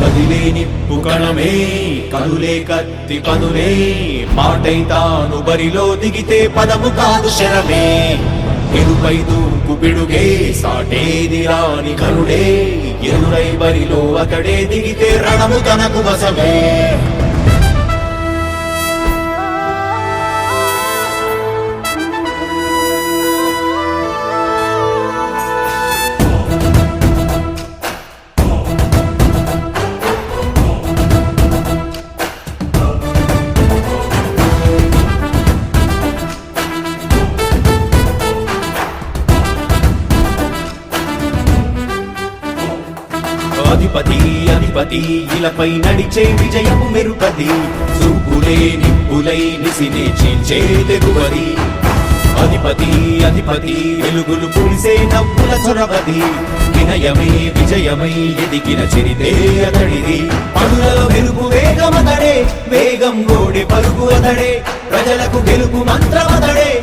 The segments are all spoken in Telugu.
కదిలేని పుకణమే కనులే కదులే కత్తి కనులే మాటై తాను బరిలో దిగితే పదము కాదు శరమే. ఎరుపై దూకు పిడుగే సాటేది రాని కరుడే. ఎదురై బరిలో అతడే దిగితే రణము తనకు వసమే అధిపతి అధిపతి ఇలపై నడిచే విజయము మెరుపది చూపులే నిప్పులై నిసినే చీల్చే తెగువది. అధిపతి అధిపతి వెలుగులు పులిసే నవ్వుల చొరవది. వినయమే విజయమై ఎదిగిన చరితే అతడిది. పనులలో వెలుగు వేగమతడే వేగం గోడి పరుగు అతడే. ప్రజలకు గెలుపు మంత్రమతడే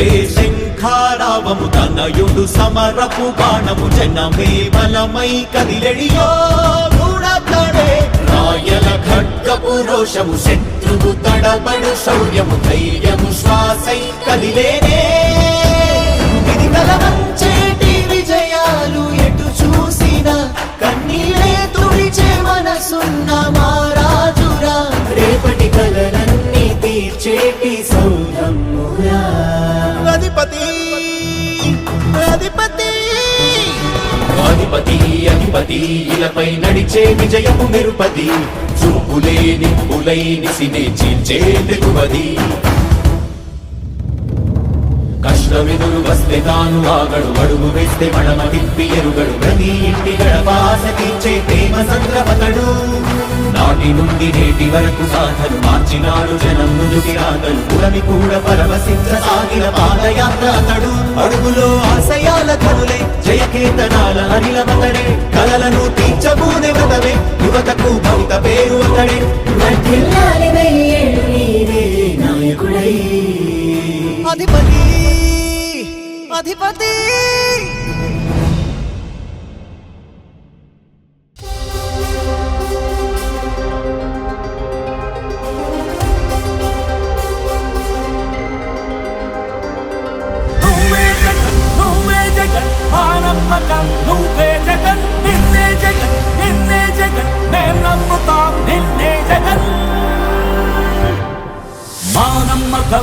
తండ్రే శంఖారావము తనయుడు సమరపు బాణము జనమే బలమై కదిలెడియో తడే రాయల ఖడ్గపు రోషము శత్రువు తడబడు శౌర్యము ధైర్యము శ్వాసై కదిలేనే. ఇది కలవంచేటి విజయాలు ఎటు చూసినా కన్నీలే తుడిచే మనసున్న మారాజురా. రేపటి కలలన్నీ తీర్చేటి సౌధమ్మురా అధిపతి అధిపతి అధిపతి అధిపతి ఇలపై నడిచే విజయము నిరుపతి చూపులే నిప్పులై నిసినే చీల్చే తెగువది కష్టమెదురు వస్తే తాను ఆగడు అడుగు వేస్తే మడమ తిప్పి ఎరుగడు. ప్రతి ఇంటి గడపాస తీర్చే ప్రేమ సంద్రపతడు. నాటి నుండి నేటి వరకు సాధలు మార్చినాడు జనం నుదుటి రాతలు. పురమి కూడా పరవశించ సాగిన పాదయాత్ర అతడు. అడుగులో ఆశయాల కనులే జయకేతనాల అనిలమతడే కలలను తీర్చబూనే వ్రతమే యువతకు భవిత పేరు అతడే. నాయకుడై. అధిపతి అధిపతి.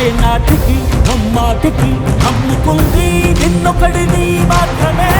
ఏ నాటికి నమ్మాటికి నమ్ముకుంది నిన్నొకడిని మాత్రమే.